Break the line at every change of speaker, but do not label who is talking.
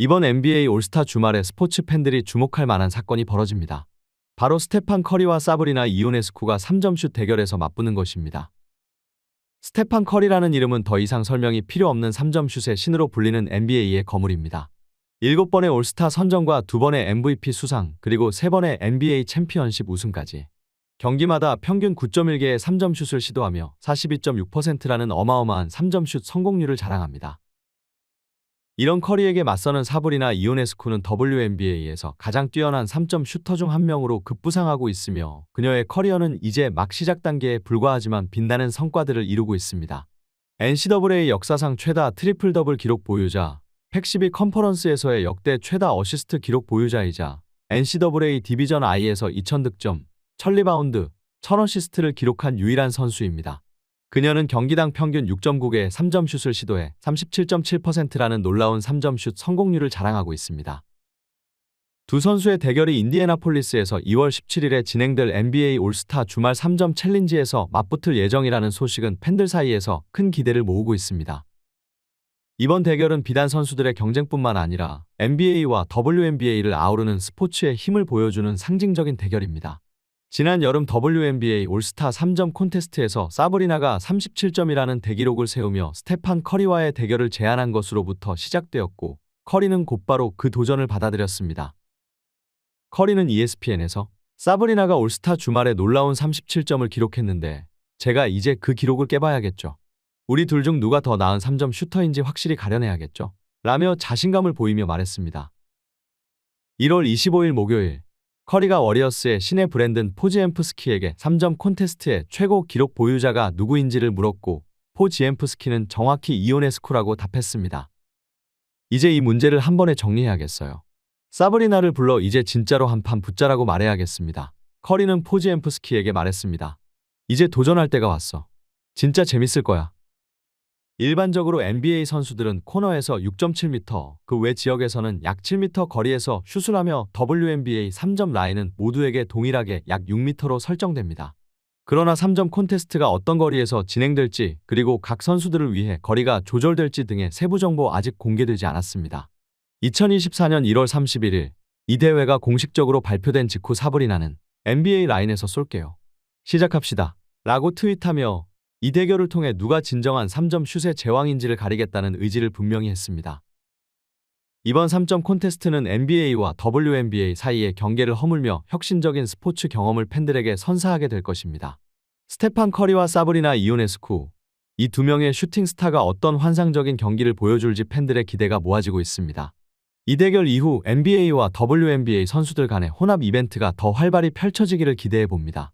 이번 NBA 올스타 주말에 스포츠 팬들이 주목할 만한 사건이 벌어집니다. 바로 스테판 커리와 사브리나 이오네스쿠가 3점슛 대결에서 맞붙는 것입니다. 스테판 커리라는 이름은 더 이상 설명이 필요 없는 3점슛의 신으로 불리는 NBA의 거물입니다. 7번의 올스타 선정과 2번의 MVP 수상, 그리고 3번의 NBA 챔피언십 우승까지. 경기마다 평균 9.1개의 3점슛을 시도하며 42.6%라는 어마어마한 3점슛 성공률을 자랑합니다. 이런 커리에게 맞서는 사브리나 이오네스쿠는 WNBA에서 가장 뛰어난 3점 슈터 중 한 명으로 급부상하고 있으며 그녀의 커리어는 이제 막 시작 단계에 불과하지만 빛나는 성과들을 이루고 있습니다. NCAA 역사상 최다 트리플 더블 기록 보유자, 112 컨퍼런스에서의 역대 최다 어시스트 기록 보유자이자 NCAA 디비전 I에서 2000득점, 1000리바운드, 1000어시스트를 기록한 유일한 선수입니다. 그녀는 경기당 평균 6.9개의 3점 슛을 시도해 37.7%라는 놀라운 3점 슛 성공률을 자랑하고 있습니다. 두 선수의 대결이 인디애나폴리스에서 2월 17일에 진행될 NBA 올스타 주말 3점 챌린지에서 맞붙을 예정이라는 소식은 팬들 사이에서 큰 기대를 모으고 있습니다. 이번 대결은 비단 선수들의 경쟁뿐만 아니라 NBA와 WNBA를 아우르는 스포츠의 힘을 보여주는 상징적인 대결입니다. 지난 여름 WNBA 올스타 3점 콘테스트에서 사브리나가 37점이라는 대기록을 세우며 스테판 커리와의 대결을 제안한 것으로부터 시작되었고, 커리는 곧바로 그 도전을 받아들였습니다. 커리는 ESPN에서 사브리나가 올스타 주말에 놀라운 37점을 기록했는데, 제가 이제 그 기록을 깨봐야겠죠. 우리 둘 중 누가 더 나은 3점 슈터인지 확실히 가려내야겠죠. 라며 자신감을 보이며 말했습니다. 1월 25일 목요일, 커리가 워리어스의 신의 브랜든 포지엠프스키에게 3점 콘테스트의 최고 기록 보유자가 누구인지를 물었고 포지엠프스키는 정확히 이오네스쿠라고 답했습니다. 이제 이 문제를 한 번에 정리해야겠어요. 사브리나를 불러 이제 진짜로 한 판 붙자라고 말해야겠습니다. 커리는 포지엠프스키에게 말했습니다. 이제 도전할 때가 왔어. 진짜 재밌을 거야. 일반적으로 NBA 선수들은 코너에서 6.7m, 그 외 지역에서는 약 7m 거리에서 슛을 하며 WNBA 3점 라인은 모두에게 동일하게 약 6m로 설정됩니다. 그러나 3점 콘테스트가 어떤 거리에서 진행될지 그리고 각 선수들을 위해 거리가 조절될지 등의 세부 정보 아직 공개되지 않았습니다. 2024년 1월 31일 이 대회가 공식적으로 발표된 직후 사브리나는 NBA 라인에서 쏠게요. 시작합시다. 라고 트윗하며 이 대결을 통해 누가 진정한 3점 슛의 제왕인지를 가리겠다는 의지를 분명히 했습니다. 이번 3점 콘테스트는 NBA와 WNBA 사이의 경계를 허물며 혁신적인 스포츠 경험을 팬들에게 선사하게 될 것입니다. 스테판 커리와 사브리나 이오네스쿠 이 두 명의 슈팅 스타가 어떤 환상적인 경기를 보여줄지 팬들의 기대가 모아지고 있습니다. 이 대결 이후 NBA와 WNBA 선수들 간의 혼합 이벤트가 더 활발히 펼쳐지기를 기대해 봅니다.